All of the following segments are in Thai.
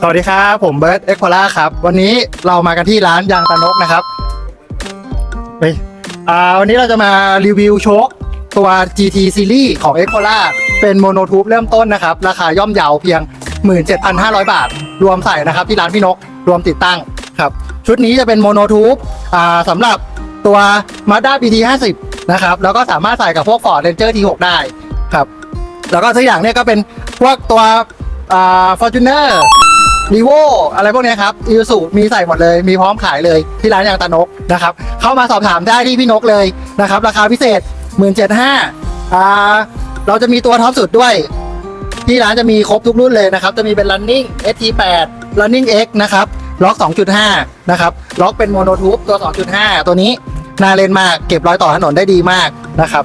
สวัสดีครับ ผมเบิร์ตเอ็กโคล่าครับ วันนี้เรามากันที่ร้านยางตานกนะครับเฮ้ยอ่าวันนี้เราจะมารีวิวโชคตัว GT Series ของ e c o l a เป็นโมโนทูบเริ่มต้นนะครับ ราคาย่อมเยาเพียง 17,500 บาท รวมใส่นะครับที่ร้านพี่นก รวมติดตั้งครับ ชุดนี้จะเป็นโมโนทูบอ่าสำหรับตัว Mazda BT 50นะครับ แล้วก็สามารถใส่กับพวก Ford Ranger T6 ได้ครับ แล้วก็ทุกอย่างเนี่ยก็เป็นพวกตัวอ่า Fortuner รี โวอะไรพวกนี้ครับอีซูมีใส่หมดเลย มีพร้อมขายเลยที่ร้านยางตานกนะครับ เข้ามาสอบถามได้ที่พี่นกเลยนะครับ ราคาพิเศษ 17,500อ่าเราจะมีตัวท็อปสุดด้วย ที่ร้านจะมีครบทุกรุ่นเลยนะครับ จะมีเป็น running ST8 running X นะครับล็อก 2.5 นะครับ ล็อกเป็นโมโนทูบตัว 2.5 ตัวนี้นาเลนมากเก็บรอยต่อถนนได้ดีมากนะครับ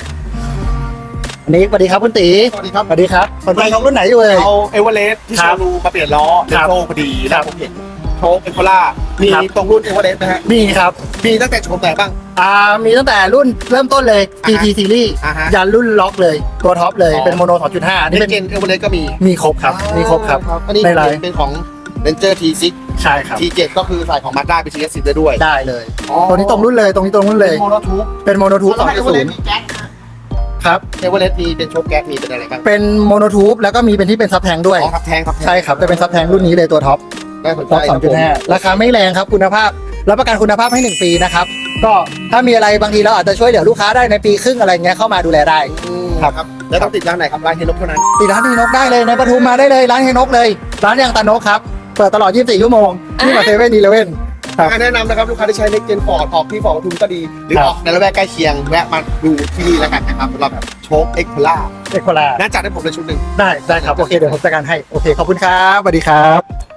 อันนี้สวัสดีครับคุณตีสวัสดีครับสวัสดีครับสนใจของรุ่นไหนอยู่เลย เอาเอเวอเรสต์ที่ครัชาบลูมาเปลี่ยนล้อเดครับโซพอดีครันะบผมเห็นโชคเอ็กโคล่ามีครับตรงรุ่นเอเวอเรสต์นะฮะมีครับมีตั้งแต่โฉมไหนบ้างอ่ามีตั้งแต่รุ่นเริ่มต้นเลยอ่าฮะ GT Series อ่าฮะยันรุ่นล็อกเลยตัวท็อปเลยอ๋อเป็นโมโน 2.5อันในนี้เป็นเจนเอเวอเรสต์ก็มีมีครบครับมีครบครับอันนี้ในไลน์เป็นของ Ranger T6 ใช่ครับ T7 ก็คือใส่ของ Mazda BTS 10 ได้ด้วย ได้เลยอ๋อตัวนี้ตรงรุ่นเลย ตรงนี้ตรงรุ่นเลยโมโนทูบเป็นโมโนทูบเอเวอเครับเอเวอเรสต์มีเป็นโชคแก๊สมีเป็นอะไรบ้างเป็นโมโนทูบแล้วก็มีเป็นที่เป็นซับแทงด้วยอ๋อครับแทงครับแทงใช่ครับจะเป็นซับแทงรุ่นนี้เลยตัวท็อปได้สนใจท็อปครับผม2.5ราคาไม่แรงครับคุณภาพรับประกันคุณภาพให้ 1 ปีนะครับก็ถ้ามีอะไรบางทีเราอาจจะช่วยเหลือลูกค้าได้ในปีครึ่งอะไรเงี้ยเข้ามาดูแลได้อืมครับครับแล้วต้องติดร้านไหนครับร้านเฮนกเท่านั้นติดร้านเฮนกได้เลยในปทุมมาได้เลยร้านเฮนกเลย ร้านยางตานกครับเปิดตลอด 24 ชั่วโมงที่มาเซเว่นอีเลเว่น ครับ แนะนำนะครับลูกค้าที่ใช้เล็กเจนฟอร์ดออกที่ฟอร์ดปทุมก็ดี หรือครับ ออกในละแวกใกล้เคียงแวะมาดูที่นี่แล้วกันนะครับสำหรับโชคเอ็กโคล่าเอกโคลาน่าจัดให้ผมในชุดหนึ่ง ได้ได้ครับ โอเค เดี๋ยวผมจัดการให้ โอเค ขอบคุณครับสวัสดีครับ